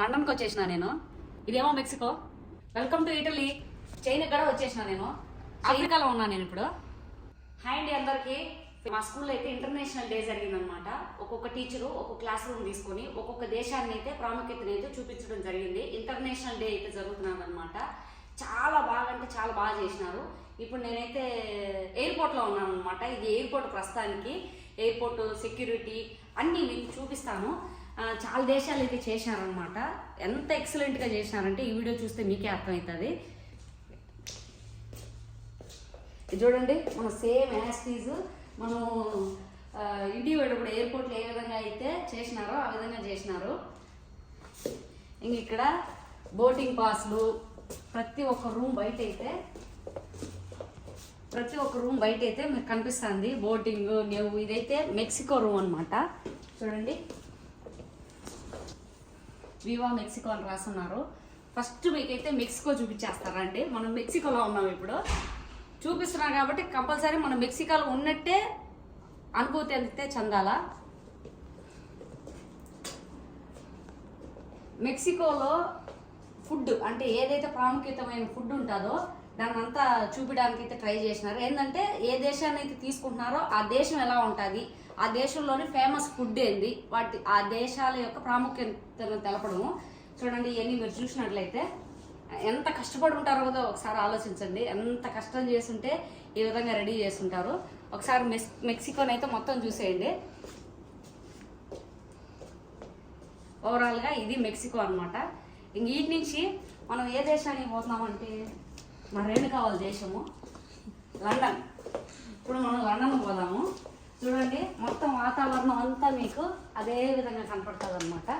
లండన్కి వచ్చేసిన నేను. ఇదేమో Mexico. Welcome to Italy. China కూడా వచ్చేసిన నేను. అమెరికాలో ఉన్నాను నేను ఇప్పుడు. హాయ్ అండి అందరికీ. మా స్కూల్లో అయితే ఇంటర్నేషనల్ డే జరిగిందనమాట ఒక్కొక్క టీచరు ఒక్కొక్క క్లాస్ రూమ్ తీసుకొని ఒక్కొక్క దేశాన్ని అయితే ప్రాముఖ్యతను అయితే చూపించడం జరిగింది. ఇంటర్నేషనల్ డే అయితే జరుగుతున్నది అనమాట చాలా బాగా అంటే చాలా బాగా చేసినారు. ఇప్పుడు నేనైతే ఎయిర్పోర్ట్లో ఉన్నాను అనమాట ఇది ఎయిర్పోర్ట్ ప్రస్తుతానికి. ఎయిర్పోర్ట్ సెక్యూరిటీ అన్నీ మీకు చూపిస్తాను. చాలా దేశాలు అయితే చేశారనమాట ఎంత ఎక్సలెంట్గా చేసినారంటే ఈ వీడియో చూస్తే మీకే అర్థమవుతుంది చూడండి మన సేమ్ యాస్టీజ్ మనం ఇంటికి వెళ్ళినప్పుడు ఎయిర్పోర్ట్లో ఏ విధంగా అయితే చేసినారో ఆ విధంగా చేసినారు. ఇంక ఇక్కడ బోటింగ్ పాస్లు ప్రతి ఒక్క రూమ్ బయట అయితే ప్రతి ఒక్క రూమ్ బయట అయితే మీకు కనిపిస్తుంది. బోటింగ్ నెవ్వు ఇదైతే మెక్సికో రూమ్ అనమాట చూడండి. వివా మెక్సికో అని రాస్తున్నారు ఫస్ట్ మీకైతే మెక్సికో చూపించేస్తారండి. మనం మెక్సికోలో ఉన్నాం ఇప్పుడు. చూపిస్తున్నాం కాబట్టి కంపల్సరీ మనం మెక్సికోలో ఉన్నట్టే అనుభూతి అందితే చెందాలా. మెక్సికోలో ఫుడ్ అంటే ఏదైతే ప్రాముఖ్యతమైన ఫుడ్ ఉంటుందో దాన్ని అంతా చూపించడానికి అయితే ట్రై చేసినారు. ఏంటంటే ఏ దేశాన్ని అయితే తీసుకుంటున్నారో ఆ దేశం ఎలా ఉంటుంది ఆ దేశంలోని ఫేమస్ ఫుడ్ ఏంది? వాటి ఆ దేశాల యొక్క ప్రాముఖ్యతను తెలపడము. చూడండి ఇవన్నీ మీరు చూసినట్లయితే ఎంత కష్టపడి ఉంటారో కదా ఒకసారి ఆలోచించండి. ఎంత కష్టం చేస్తుంటే ఈ విధంగా రెడీ చేస్తుంటారు. ఒకసారి మెస్ మెక్సికోని అయితే మొత్తం చూసేయండి. ఓవరాల్గా ఇది మెక్సికో అనమాట ఇంక వీటి నుంచి మనం ఏ దేశానికి పోతున్నామంటే మన రేణుకా దేశము. లండన్. ఇప్పుడు మనం లండన్ పోదాము. చూడండి మొత్తం వాతావరణం అంతా మీకు అదే విధంగా కనపడుతుంది అనమాట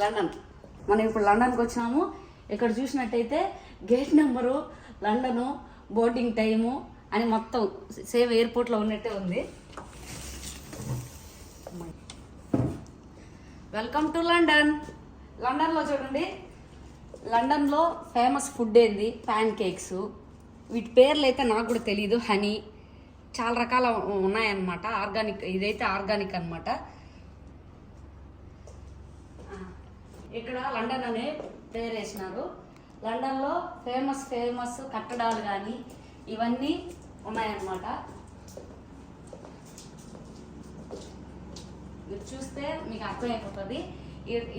లండన్. మనం ఇప్పుడు లండన్కి వచ్చినాము ఇక్కడ చూసినట్టయితే gate number London boarding time అని మొత్తం సేమ్ ఎయిర్పోర్ట్లో ఉన్నట్టే ఉంది. Welcome to London. లండన్లో చూడండి. లండన్లో ఫేమస్ ఫుడ్ ఏంది? Pancakes. వీటి పేర్లు అయితే నాకు కూడా తెలియదు హనీ చాలా రకాల ఉన్నాయన్నమాట. ఆర్గానిక్ ఇదైతే ఆర్గానిక్ అనమాట ఇక్కడ లండన్ అనే పేరు వేసినారు లండన్లో ఫేమస్ ఫేమస్ కట్టడాలు కానీ ఇవన్నీ ఉన్నాయన్నమాట. మీరు చూస్తే మీకు అర్థమైపోతుంది.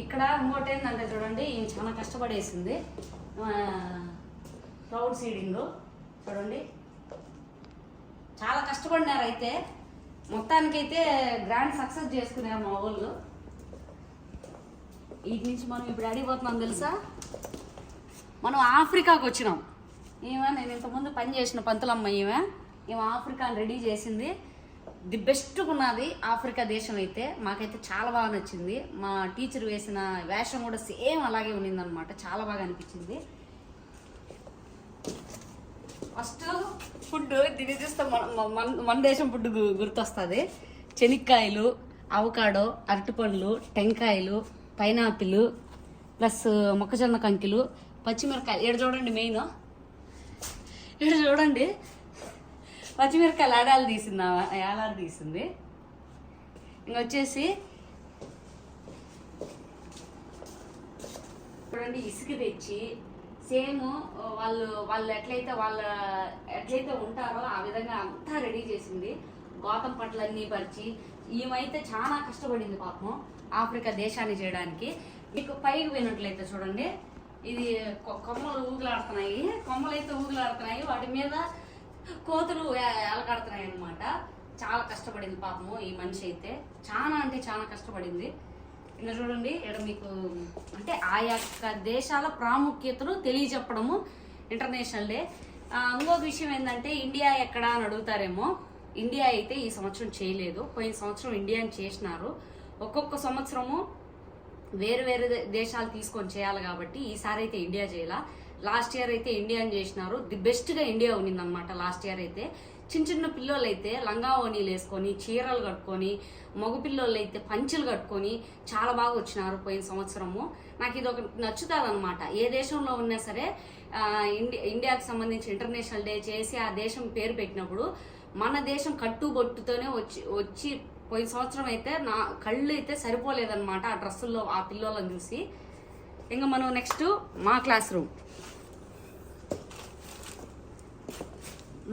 ఇక్కడ ఇంకోటి ఏంటంటే చూడండి ఈయన చాలా కష్టపడేసింది. Crowd seeding. చూడండి. చాలా కష్టపడినారు అయితే. మొత్తానికైతే గ్రాండ్ సక్సెస్ చేసుకున్నారు మా వాళ్ళు. వీటి నుంచి మనం ఇప్పుడు అడిగిపోతున్నాం తెలుసా? మనం ఆఫ్రికాకు వచ్చినాం. ఈమె నేను ఇంతకుముందు పని చేసిన పంతులమ్మ ఈమె. ఈమె ఆఫ్రికాని రెడీ చేసింది. ది బెస్ట్ ఉన్నది ఆఫ్రికా దేశం అయితే. మాకైతే చాలా బాగా నచ్చింది. మా టీచర్ వేసిన వేషం కూడా సేమ్ అలాగే ఉన్నిందనమాట చాలా బాగా అనిపించింది. ఫస్ట్ ఫుడ్ దీన్ని చూస్తే మన మన- దేశం ఫుడ్ గుర్తొస్తుంది. చెనిక్కాయలు అవకాడో అరటిపండ్లు టెంకాయలు పైనాపిల్ ప్లస్ మొక్కజొన్న కంకిలు పచ్చిమిరకాయలు. ఇక్కడ చూడండి మెయిన్. ఇక్కడ చూడండి. పచ్చిమిరకాయలు ఆడాలు తీసింది? ఆమె, ఏలాడు తీసింది ఇంకొచ్చేసి చూడండి ఇసుక తెచ్చి సేమ్ వాళ్ళు వాళ్ళు ఎట్లయితే వాళ్ళ ఎట్లయితే ఉంటారో ఆ విధంగా అంతా రెడీ చేసింది. గోతం పట్లన్నీ పరిచి ఈమెయితే చాలా కష్టపడింది పాపం ఆఫ్రికా దేశాన్ని చేయడానికి. మీకు పైకి పోయినట్లయితే చూడండి ఇది కొ- కొమ్మలు ఊగులాడుతున్నాయి. కొమ్మలు అయితే ఊగులాడుతున్నాయి. వాటి మీద కోతులు ఎలగడుతున్నాయి అనమాట చాలా కష్టపడింది పాపము ఈ మనిషి అయితే. చాలా అంటే చాలా కష్టపడింది. ఇలా చూడండి ఇక్కడ మీకు అంటే ఆ యొక్క దేశాల ప్రాముఖ్యతను తెలియజెప్పడము ఇంటర్నేషనల్ డే. ఇంకొక విషయం ఏంటంటే ఇండియా ఎక్కడ అని అడుగుతారేమో ఇండియా అయితే ఈ సంవత్సరం చేయలేదు. పోయిన సంవత్సరం ఇండియాని చేసినారు. ఒక్కొక్క సంవత్సరము వేరు వేరు దేశాలు తీసుకొని చేయాలి కాబట్టి ఈసారి అయితే ఇండియా చేయాల. లాస్ట్ ఇయర్ అయితే ఇండియాని చేసినారు. ది బెస్ట్గా ఇండియా ఉన్నిందనమాట లాస్ట్ ఇయర్ అయితే. చిన్న చిన్న పిల్లోళ్ళు అయితే లంగా ఓనీలు వేసుకొని చీరలు కట్టుకొని మగపిల్లోళ్ళు అయితే పంచులు కట్టుకొని చాలా బాగా వచ్చినారు పోయిన సంవత్సరము. నాకు ఇది ఒక నచ్చుతుందనమాట ఏ దేశంలో ఉన్నా సరే ఇండి ఇండియాకి సంబంధించి ఇంటర్నేషనల్ డే చేసి ఆ దేశం పేరు పెట్టినప్పుడు మన దేశం కట్టుబొట్టుతోనే వచ్చి వచ్చి పోయిన సంవత్సరం అయితే నా కళ్ళు అయితే సరిపోలేదన్నమాట ఆ డ్రెస్సుల్లో ఆ పిల్లలను చూసి. ఇంకా మనం నెక్స్ట్ మా క్లాస్ రూమ్.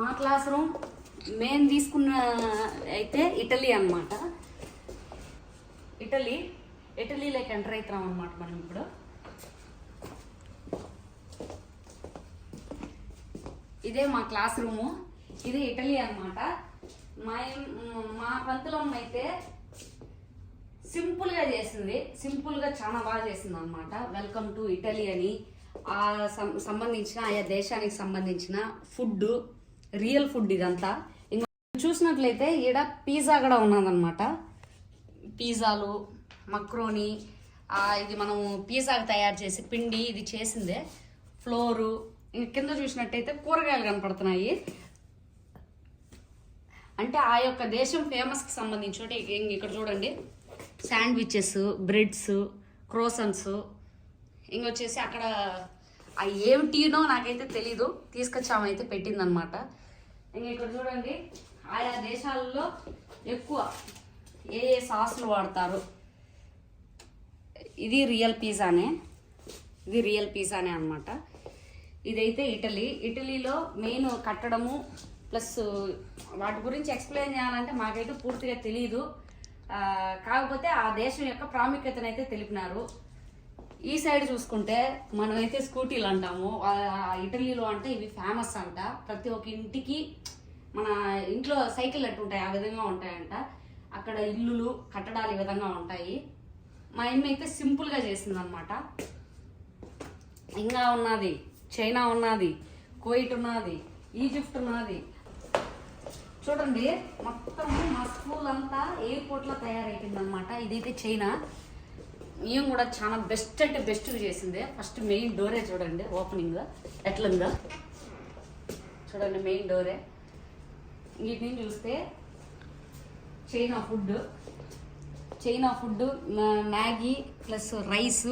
మా క్లాస్ రూమ్ మేము తీసుకున్న అయితే ఇటలీ అనమాట ఇటలీ ఇటలీలోకి ఎంటర్ అవుతున్నాం అనమాట మనం ఇప్పుడు. ఇదే మా క్లాస్ రూము. ఇది ఇటలీ అనమాట మా మా పంతులమ్మ అయితే సింపుల్గా చేసింది. సింపుల్గా చాలా బాగా చేసింది అనమాట వెల్కమ్ టు ఇటలీ అని. ఆ సం- సంబంధించిన ఆయా దేశానికి సంబంధించిన ఫుడ్ రియల్ ఫుడ్ ఇదంతా. చూసినట్లయితే ఈడ పిజ్జా కూడా ఉన్నదన్నమాట. పిజ్జాలు మక్రోని ఇది మనం పిజ్జాకి తయారు చేసి పిండి ఇది చేసిందే. ఫ్లోరు కింద చూసినట్టయితే కూరగాయలు కనపడుతున్నాయి. అంటే ఆ యొక్క దేశం ఫేమస్కి సంబంధించి ఇక్కడ చూడండి. Sandwiches breads croissants. ఇంకొచ్చేసి అక్కడ ఆ ఏమిటినో నాకైతే తెలీదు. తీసుకొచ్చామైతే పెట్టిందనమాట ఇంక ఇక్కడ చూడండి. ఆయా దేశాల్లో ఎక్కువ ఏ ఏ సాస్లు వాడతారు? ఇది రియల్ పిజ్జానే. ఇది రియల్ పిజ్జానే అనమాట ఇదైతే ఇటలీ. ఇటలీలో మెయిన్ కట్టడము ప్లస్ వాటి గురించి ఎక్స్ప్లెయిన్ చేయాలంటే మాకైతే పూర్తిగా తెలియదు కాకపోతే ఆ దేశం యొక్క ప్రాముఖ్యతను అయితే తెలిపినారు. ఈ సైడ్ చూసుకుంటే మనమైతే స్కూటీలు అంటాము. ఇటలీలో అంటే ఇవి ఫేమస్ అంట. ప్రతి ఒక్క ఇంటికి మన ఇంట్లో సైకిల్ అట్టు ఉంటాయి ఆ విధంగా ఉంటాయంట. అక్కడ ఇల్లులు కట్టడాలు ఈ విధంగా ఉంటాయి. మా అమ్మ అయితే సింపుల్గా చేసింది అనమాట ఇంకా ఉన్నది చైనా ఉన్నది కువైట్ ఉన్నది ఈజిప్ట్ ఉన్నది. చూడండి మొత్తం మా స్కూల్ అంతా ఎయిర్పోర్ట్లో తయారైపోయింది అనమాట ఇదైతే చైనా. మేము కూడా చాలా బెస్ట్ అంటే బెస్ట్గా చేసింది. ఫస్ట్ మెయిన్ డోరే చూడండి ఓపెనింగ్ ఎట్లుందో. చూడండి మెయిన్ డోరే. వీటిని నుంచి చూస్తే China food China food Maggi plus rice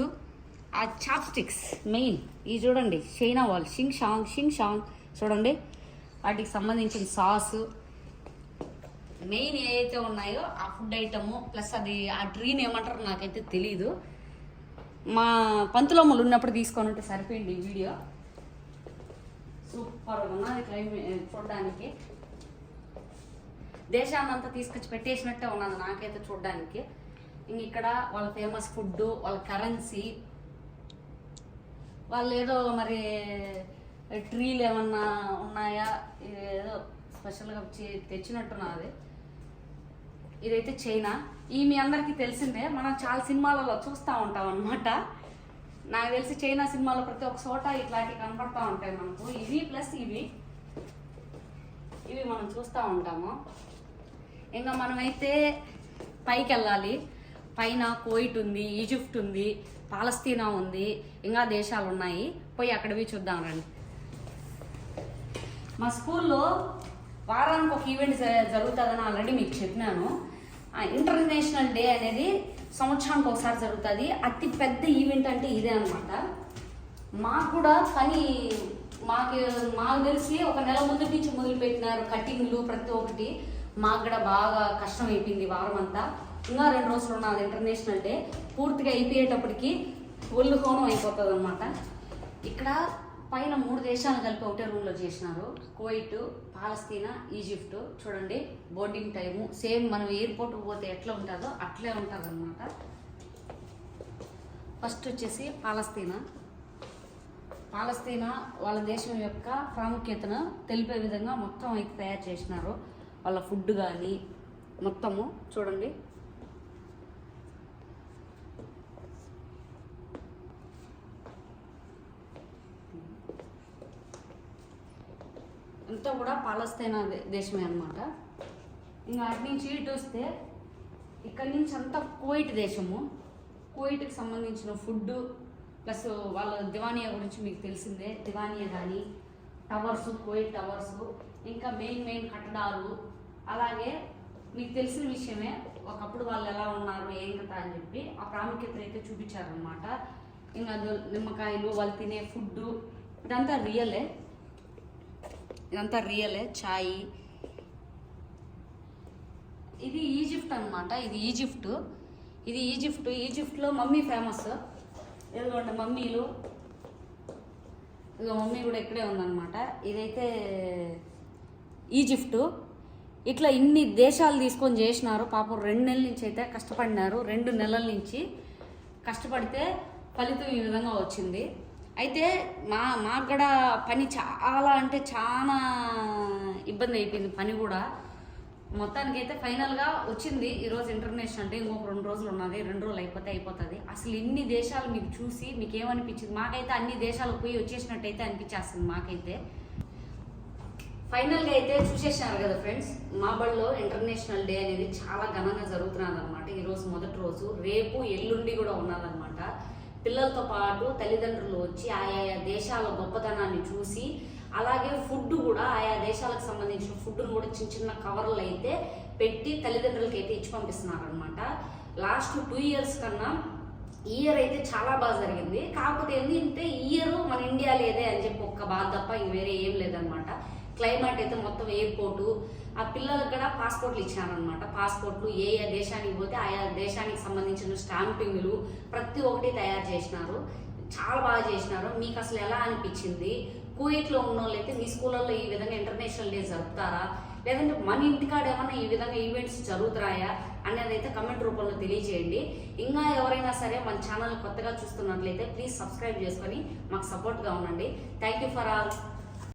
ఆ చాప్ స్టిక్స్ మెయిన్. ఇవి చూడండి చైనా వాళ్ళు షింగ్ షాంగ్ షింగ్ షాంగ్. చూడండి వాటికి సంబంధించిన సాస్. మెయిన్ ఏవైతే ఉన్నాయో ఆ ఫుడ్ ఐటము ప్లస్ అది ఆ డ్రీన్ ఏమంటారో నాకైతే తెలీదు. మా పంతులమ్మలు ఉన్నప్పుడు తీసుకొని ఉంటే సరిపోయింది ఈ వీడియో. సూపర్ ఉన్నది క్లైమే చూడడానికి. దేశాన్నంతా తీసుకొచ్చి పెట్టేసినట్టే ఉన్నది నాకైతే చూడడానికి. ఇంక ఇక్కడ వాళ్ళ ఫేమస్ ఫుడ్ వాళ్ళ కరెన్సీ వాళ్ళు ఏదో మరి ట్రీలు ఏమన్నా ఉన్నాయా? ఏదో స్పెషల్గా వచ్చి తెచ్చినట్టున్నది. ఇదైతే చైనా. ఈ మీ అందరికీ తెలిసిందే మనం చాలా సినిమాలలో చూస్తూ ఉంటాం అనమాట నాకు తెలిసి చైనా సినిమాలో ప్రతి ఒక్క చోట ఇట్లాంటివి కనపడతా ఉంటాయి మనకు. ఇవి ప్లస్ ఇవి. ఇవి మనం చూస్తూ ఉంటాము. ఇంకా మనమైతే పైకి వెళ్ళాలి పైన కోయిట్ ఉంది ఈజిప్ట్ ఉంది పాలస్తీనా ఉంది ఇంకా దేశాలు ఉన్నాయి పోయి అక్కడవి చూద్దాం రండి. మా స్కూల్లో వారానికి ఒక ఈవెంట్ జరుగుతుందని ఆల్రెడీ మీకు చెప్పినాను. ఆ ఇంటర్నేషనల్ డే అనేది సంవత్సరానికి ఒకసారి జరుగుతుంది. అతి పెద్ద ఈవెంట్ అంటే ఇదే అనమాట మాకు కూడా పని మాకు మాకు తెలిసి ఒక నెల ముందు నుంచి మొదలుపెట్టినారు కటింగ్లు ప్రతి ఒక్కటి. మాకు కూడా బాగా కష్టం అయిపోయింది వారం అంతా ఇంకా రెండు రోజులు ఉన్నది ఇంటర్నేషనల్ డే పూర్తిగా అయిపోయేటప్పటికి ఒళ్ళు హోనం అయిపోతుంది అనమాట ఇక్కడ పైన మూడు దేశాలు కలిపి ఒకటే రూమ్లో చేసినారు. కువైట్ పాలస్తీనా ఈజిప్ట్ చూడండి బోర్డింగ్ టైము సేమ్ మనం ఎయిర్పోర్ట్కి పోతే ఎట్లా ఉంటుందో అట్లే ఉంటుంది అనమాట ఫస్ట్ వచ్చేసి పాలస్తీనా పాలస్తీనా వాళ్ళ దేశం యొక్క ప్రాముఖ్యతను తెలిపే విధంగా మొత్తం అయితే తయారు చేసినారు. వాళ్ళ ఫుడ్ కానీ మొత్తము చూడండి. అంతా కూడా పాలస్తైనా దే- దేశమే అనమాట ఇంకా అటు నుంచి ఇటు వస్తే ఇక్కడి నుంచి అంతా కోయిట్ దేశము. కోయిట్కి సంబంధించిన ఫుడ్ ప్లస్ వాళ్ళ దివానియా గురించి మీకు తెలిసిందే. దివానియా కానీ టవర్స్ కోయిట్ టవర్స్ ఇంకా మెయిన్ మెయిన్ కట్టడాలు అలాగే మీకు తెలిసిన విషయమే ఒకప్పుడు వాళ్ళు ఎలా ఉన్నారు ఏం కదా అని చెప్పి ఆ ప్రాముఖ్యత అయితే చూపించారనమాట ఇంకా నిమ్మకాయలు వాళ్ళు తినే ఫుడ్ ఇదంతా రియలే. ఇదంతా రియలే ఛాయ్ ఇది ఈజిప్ట్ అనమాట ఇది ఈజిప్ట్. ఇది ఈజిప్ట్ ఈజిప్ట్లో మమ్మీ ఫేమస్. ఎందుకంటే మమ్మీలు ఇక మమ్మీ కూడా ఇక్కడే ఉందన్నమాట. ఇదైతే ఈజిప్టు. ఇట్లా ఇన్ని దేశాలు తీసుకొని చేసినారు. పాపం రెండు నెలల నుంచి అయితే కష్టపడినారు. రెండు నెలల నుంచి కష్టపడితే ఫలితం ఈ విధంగా వచ్చింది. అయితే మా మాకు కూడా పని చాలా అంటే చాలా ఇబ్బంది అయిపోయింది పని కూడా. మొత్తానికి అయితే ఫైనల్గా వచ్చింది ఈరోజు ఇంటర్నేషనల్ అంటే ఇంకొక రెండు రోజులు ఉన్నది. రెండు రోజులు అయిపోతే అయిపోతుంది. అసలు ఇన్ని దేశాలు మీకు చూసి మీకు ఏమనిపించింది మాకైతే అన్ని దేశాలకు పోయి వచ్చేసినట్టయితే అనిపించేస్తుంది మాకైతే. ఫైనల్గా అయితే చూసేసారు కదా ఫ్రెండ్స్ మా బడిలో ఇంటర్నేషనల్ డే అనేది చాలా ఘనంగా జరుగుతున్నది అనమాట ఈరోజు మొదటి రోజు రేపు ఎల్లుండి కూడా ఉన్నదనమాట పిల్లలతో పాటు తల్లిదండ్రులు వచ్చి ఆయా దేశాల గొప్పతనాన్ని చూసి అలాగే ఫుడ్ కూడా ఆయా దేశాలకు సంబంధించిన ఫుడ్ను కూడా చిన్న చిన్న కవర్లు అయితే పెట్టి తల్లిదండ్రులకి అయితే ఇచ్చి పంపిస్తున్నారు అనమాట లాస్ట్ టూ ఇయర్స్ కన్నా ఈ ఇయర్ అయితే చాలా బాగా జరిగింది. కాకపోతే ఏంటంటే ఈ ఇయర్ మన ఇండియా లేదే అని చెప్పి ఒక్క బాధ తప్ప ఇంక వేరే ఏం లేదనమాట క్లైమేట్ అయితే మొత్తం ఎయిర్పోర్టు ఆ పిల్లలకు కూడా పాస్పోర్ట్లు ఇచ్చారనమాట పాస్పోర్ట్లు ఏ ఏ దేశానికి పోతే ఆయా దేశానికి సంబంధించిన స్టాంపింగ్లు ప్రతి ఒక్కటి తయారు చేసినారు. చాలా బాగా చేసినారు. మీకు అసలు ఎలా అనిపించింది? కువైట్లో ఉన్న వాళ్ళైతే మీ స్కూళ్ళల్లో ఈ విధంగా ఇంటర్నేషనల్ డే జరుపుతారా? లేదంటే మన ఇంటికాడ ఏమైనా ఈ విధంగా ఈవెంట్స్ జరుగుతున్నాయా అనేది అయితే కమెంట్ రూపంలో తెలియజేయండి ఇంకా ఎవరైనా సరే మన ఛానల్ కొత్తగా చూస్తున్నట్లయితే ప్లీజ్ సబ్స్క్రైబ్ చేసుకొని మాకు సపోర్ట్గా ఉండండి. Thank you for all